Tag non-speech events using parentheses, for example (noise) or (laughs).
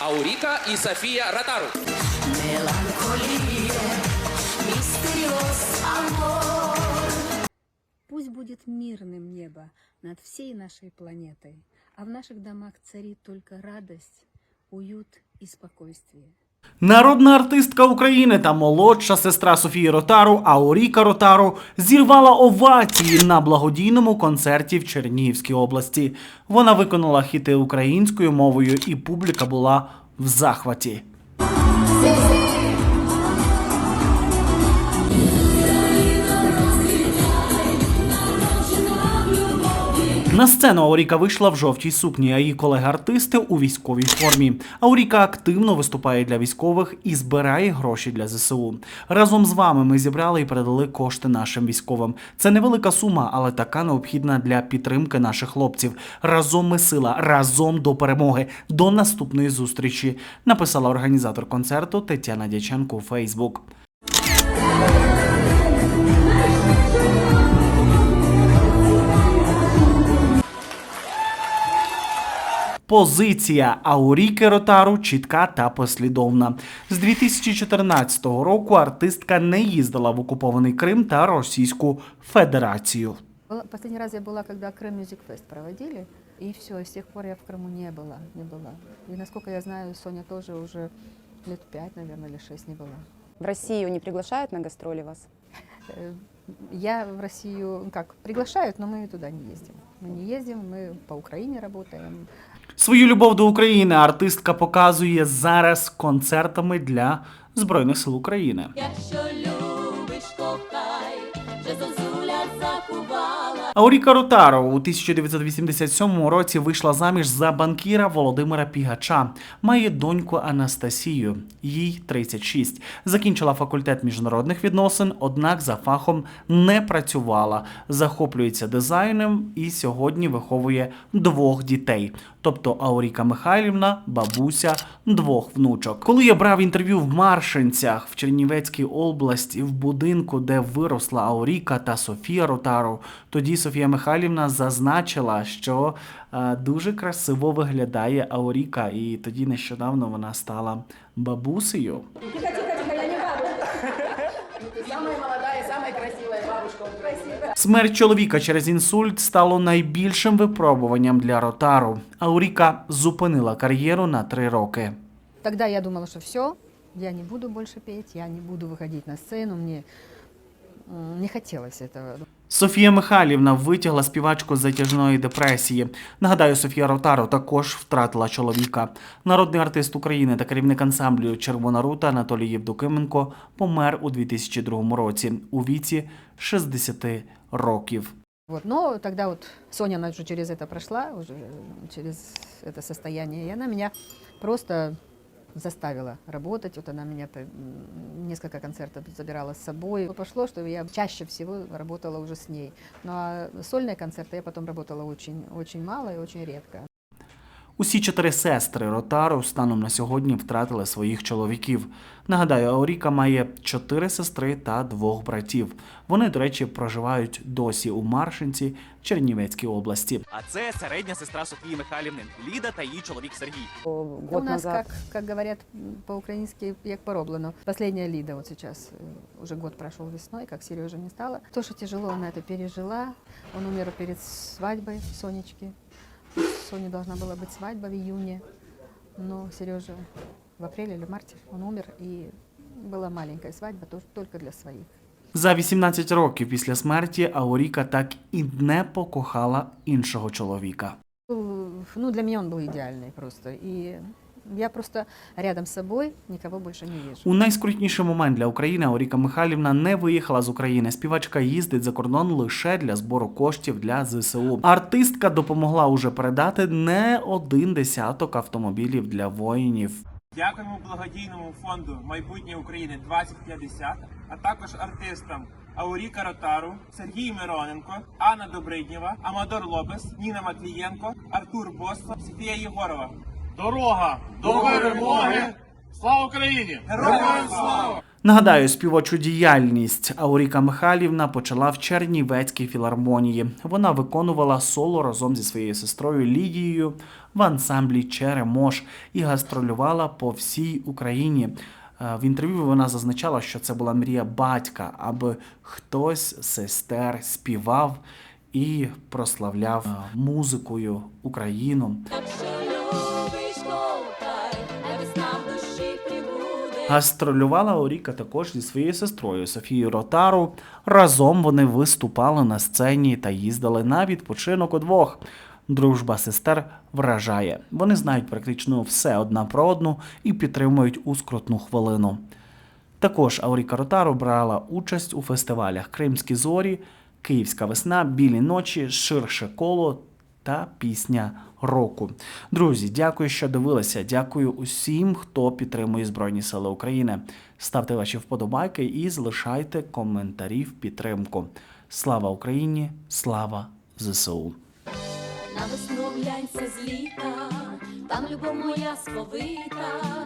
Аурика и София Ротару. Пусть будет мирным небо над всей нашей планетой, а в наших домах царит только радость, уют и спокойствие. Народна артистка України та молодша сестра Софії Ротару Ауріка Ротару зірвала овації на благодійному концерті в Чернігівській області. Вона виконала хіти українською мовою, і публіка була в захваті. На сцену Ауріка вийшла в жовтій сукні, а її колеги-артисти у військовій формі. Ауріка активно виступає для військових і збирає гроші для ЗСУ. Разом з вами ми зібрали і передали кошти нашим військовим. Це невелика сума, але така необхідна для підтримки наших хлопців. Разом ми сила, разом до перемоги. До наступної зустрічі. Написала організатор концерту Тетяна Дяченко у Фейсбук. Позиція Ауріки Ротару чітка та послідовна. З 2014 року артистка не їздила в окупований Крим та Російську Федерацію. Была- Последний раз я была, когда Крым Music Fest проводили, и все, с тех пор я в Крыму не была, не была. И насколько я знаю, Соня тоже уже лет пять, наверное, или шесть не была. В Россию не приглашают на гастроли вас? Э, Я в Россию, ну как, приглашают, но мы туда не ездим. Мы не ездим, мы по Украине работаем. Свою любов до України артистка показує зараз концертами для Збройних сил України. Якщо любиш, кохай, вже зозуля закувала. Ауріка Ротаро у 1987 році вийшла заміж за банкіра Володимира Пігача. Має доньку Анастасію, їй 36. Закінчила факультет міжнародних відносин, однак за фахом не працювала. Захоплюється дизайном і сьогодні виховує двох дітей. Тобто Ауріка Михайлівна, бабуся двох внучок. Коли я брав інтерв'ю в Маршинцях в Чернівецькій області, в будинку, де виросла Ауріка та Софія Ротару, тоді Софія Михайлівна зазначила, що е, дуже красиво виглядає Ауріка, і тоді нещодавно вона стала бабусею. (laughs) Смерть чоловіка через інсульт стало найбільшим випробуванням для Ротару. Ауріка зупинила кар'єру на три роки. Тоді я думала, що все, я не буду більше петь, я не буду виходити на сцену, Мені не хотілося этого. Софія Михайлівна витягла співачку з затяжної депресії. Нагадаю, Софія Ротаро також втратила чоловіка. Народний артист України та керівник ансамблю Червона рута Анатолій Євдокименко помер у 2002 році у віці 60 років. Вот, но тогда вот Соня, она уже через это прошла, уже э, через это состояние, и она меня просто заставила работать. Вот она меня несколько концертов забирала с собой. Пошло, что я чаще всего работала уже с ней. Ну а сольные концерты я потом работала очень, очень мало и очень редко. Усі чотири сестри Ротару станом на сьогодні втратили своїх чоловіків. Нагадаю, Ауріка має чотири сестри та двох братів. Вони, до речі, проживають досі у Маршинці Чернівецькій області. А це середня сестра Софії Михайлівни Ліда та її чоловік Сергій. У нас, назад. как, как говорят м, по-украински, як пороблено. Последняя Лида вот сейчас, э, уже год прошел весной, как Сережа не стало. То, что тяжело, она это пережила. Он умер перед свадьбой Сонечки У Сони должна была быть свадьба в июне, но Сережа в апреле или марте он умер, и была маленькая свадьба тоже только для своих. За 18 років після смерті Ауріка так і не покохала іншого чоловіка. Э, Ну, для меня он был идеальный просто. И я просто рядом с собой никого больше не вижу. У найскрутніший момент для України Ауріка Михайлівна не виїхала з України. Співачка їздить за кордон лише для збору коштів для ЗСУ. Артистка допомогла уже передати не один десяток автомобілів для воїнів. Дякуємо благодійному фонду Майбутнє України 2050, а також артистам Ауріка Ротару, Сергій Мироненко, Анна Добриднєва, Амадор Лобес, Ніна Матвієнко, Артур Боссо, Софія Єгорова. Дорога до перемоги! Слава Україні! Героям слава! Нагадаю, співочу діяльність Ауріка Михайлівна почала в Чернівецькій філармонії. Вона виконувала соло разом зі своєю сестрою Лідією в ансамблі Черемош і гастролювала по всій Україні. Е, В інтерв'ю вона зазначала, що це була мрія батька, аби хтось з сестер співав і прославляв музикою Україну. Гастролювала Оріка також зі своєю сестрою Софією Ротару. Разом вони виступали на сцені та їздили на відпочинок удвох. Дружба сестер вражає. Вони знають практично все одна про одну і підтримують у скрутну хвилину. Також Ауріка Ротару брала участь у фестивалях Кримські зорі, Київська весна, Білі ночі, Ширше коло та пісня року. Друзі, дякую, що дивилися. Дякую усім, хто підтримує Збройні Сили України. Ставте ваші вподобайки і залишайте коментарі в підтримку. Слава Україні! Слава ЗСУ! На весну глянься з літа, там любов моя сповита.